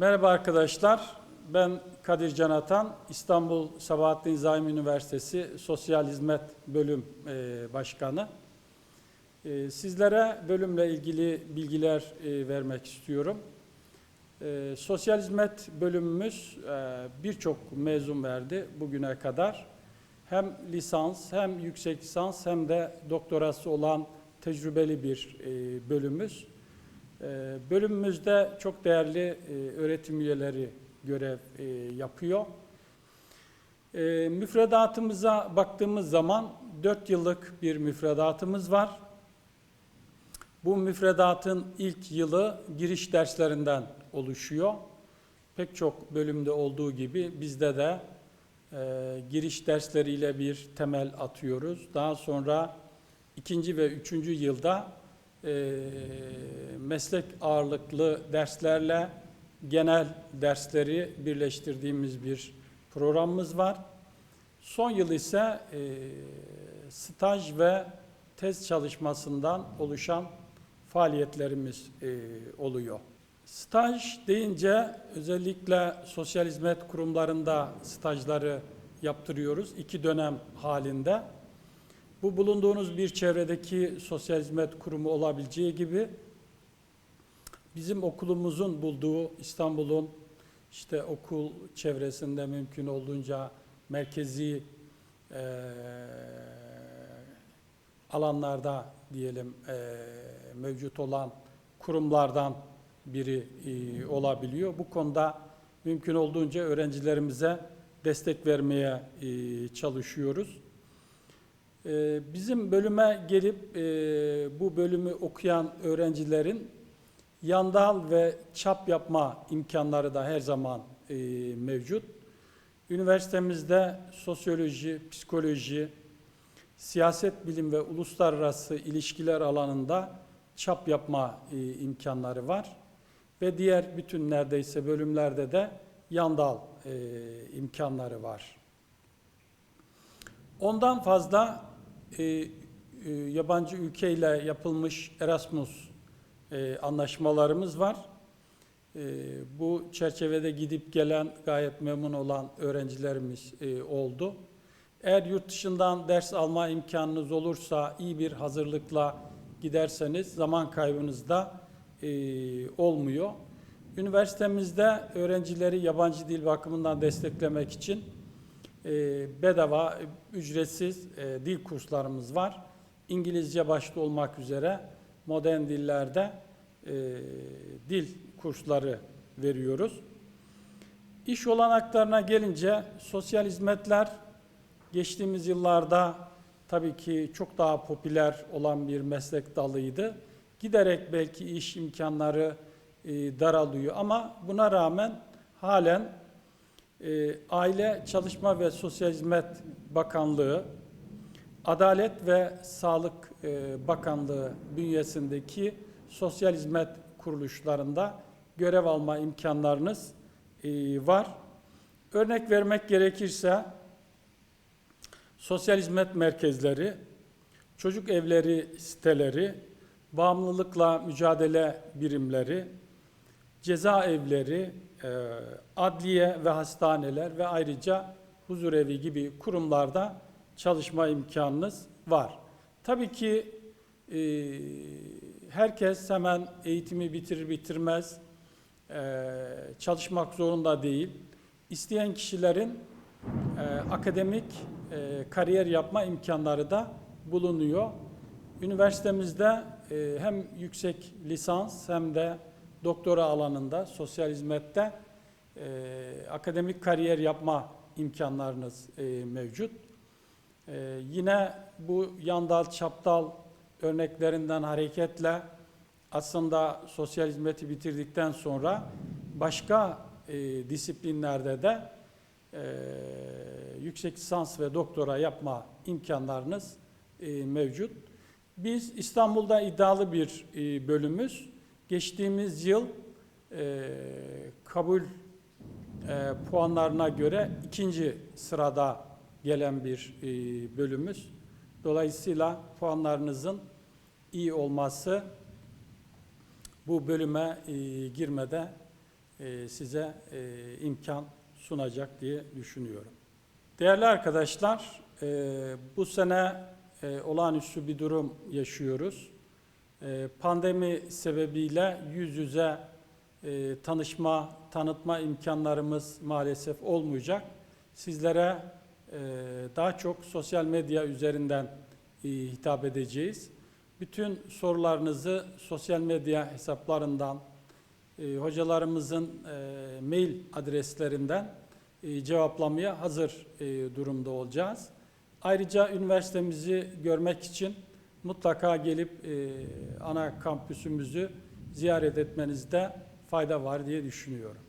Merhaba arkadaşlar. Ben Kadir Can Atan, İstanbul Sabahattin Zaim Üniversitesi Sosyal Hizmet Bölüm e, Başkanı. E, Sizlere bölümle ilgili bilgiler e, vermek istiyorum. Sosyal Hizmet bölümümüz birçok mezun verdi bugüne kadar. Hem lisans, hem yüksek lisans, hem de doktorası olan tecrübeli bir bölümümüz. Ee, Bölümümüzde çok değerli e, öğretim üyeleri görev e, yapıyor. Ee, Müfredatımıza baktığımız zaman 4 yıllık bir müfredatımız var. Bu müfredatın ilk yılı giriş derslerinden oluşuyor. Pek çok bölümde olduğu gibi bizde de e, giriş dersleriyle bir temel atıyoruz. Daha sonra ikinci ve üçüncü yılda e, meslek ağırlıklı derslerle genel dersleri birleştirdiğimiz bir programımız var. Son yıl ise e, staj ve tez çalışmasından oluşan faaliyetlerimiz e, oluyor. Staj deyince özellikle sosyal hizmet kurumlarında stajları yaptırıyoruz iki dönem halinde. Bu bulunduğunuz bir çevredeki sosyal hizmet kurumu olabileceği gibi bizim okulumuzun bulduğu İstanbul'un işte okul çevresinde mümkün olduğunca merkezi eee, alanlarda diyelim eee, mevcut olan kurumlardan biri eee, olabiliyor. Bu konuda mümkün olduğunca öğrencilerimize destek vermeye eee, çalışıyoruz. Ee, Bizim bölüme gelip e, bu bölümü okuyan öğrencilerin yandal ve çap yapma imkanları da her zaman e, mevcut. Üniversitemizde sosyoloji, psikoloji, siyaset bilim ve uluslararası ilişkiler alanında çap yapma e, imkanları var. Ve diğer bütün neredeyse bölümlerde de yandal imkanları var. Ondan fazla e, e, yabancı ülkeyle yapılmış Erasmus e, anlaşmalarımız var. E, bu çerçevede gidip gelen gayet memnun olan öğrencilerimiz e, oldu. Eğer yurt dışından ders alma imkanınız olursa iyi bir hazırlıkla giderseniz zaman kaybınız da e, olmuyor. Üniversitemizde öğrencileri yabancı dil bakımından desteklemek için bedava, ücretsiz e, dil kurslarımız var. İngilizce başta olmak üzere modern dillerde e, dil kursları veriyoruz. İş olanaklarına gelince sosyal hizmetler geçtiğimiz yıllarda tabii ki çok daha popüler olan bir meslek dalıydı. Giderek belki iş imkanları e, daralıyor ama buna rağmen halen e, Aile Çalışma ve Sosyal Hizmet Bakanlığı, Adalet ve Sağlık e, Bakanlığı bünyesindeki sosyal hizmet kuruluşlarında görev alma imkanlarınız e, var. Örnek vermek gerekirse sosyal hizmet merkezleri, çocuk evleri siteleri, bağımlılıkla mücadele birimleri, cezaevleri, adliye ve hastaneler ve ayrıca huzurevi gibi kurumlarda çalışma imkanınız var. Tabii ki e, herkes hemen eğitimi bitirir bitirmez e, çalışmak zorunda değil. İsteyen kişilerin e, akademik e, kariyer yapma imkanları da bulunuyor. Üniversitemizde e, hem yüksek lisans hem de doktora alanında, sosyal hizmette e, akademik kariyer yapma imkanlarınız e, mevcut. E, yine bu yandal, çaptal örneklerinden hareketle aslında sosyal hizmeti bitirdikten sonra başka e, disiplinlerde de e, yüksek lisans ve doktora yapma imkanlarınız e, mevcut. Biz İstanbul'da iddialı bir e, bölümüz. Geçtiğimiz yıl e, kabul e, puanlarına göre ikinci sırada gelen bir e, bölümümüz. Dolayısıyla puanlarınızın iyi olması bu bölüme e, girmede e, size e, imkan sunacak diye düşünüyorum. Değerli arkadaşlar, e, bu sene e, olağanüstü bir durum yaşıyoruz. E, pandemi sebebiyle yüz yüze e, tanışma, tanıtma imkanlarımız maalesef olmayacak. Sizlere e, daha çok sosyal medya üzerinden e, hitap edeceğiz. Bütün sorularınızı sosyal medya hesaplarından, hocalarımızın mail adreslerinden cevaplamaya hazır durumda olacağız. Ayrıca üniversitemizi görmek için mutlaka gelip e, ana kampüsümüzü ziyaret etmenizde fayda var diye düşünüyorum.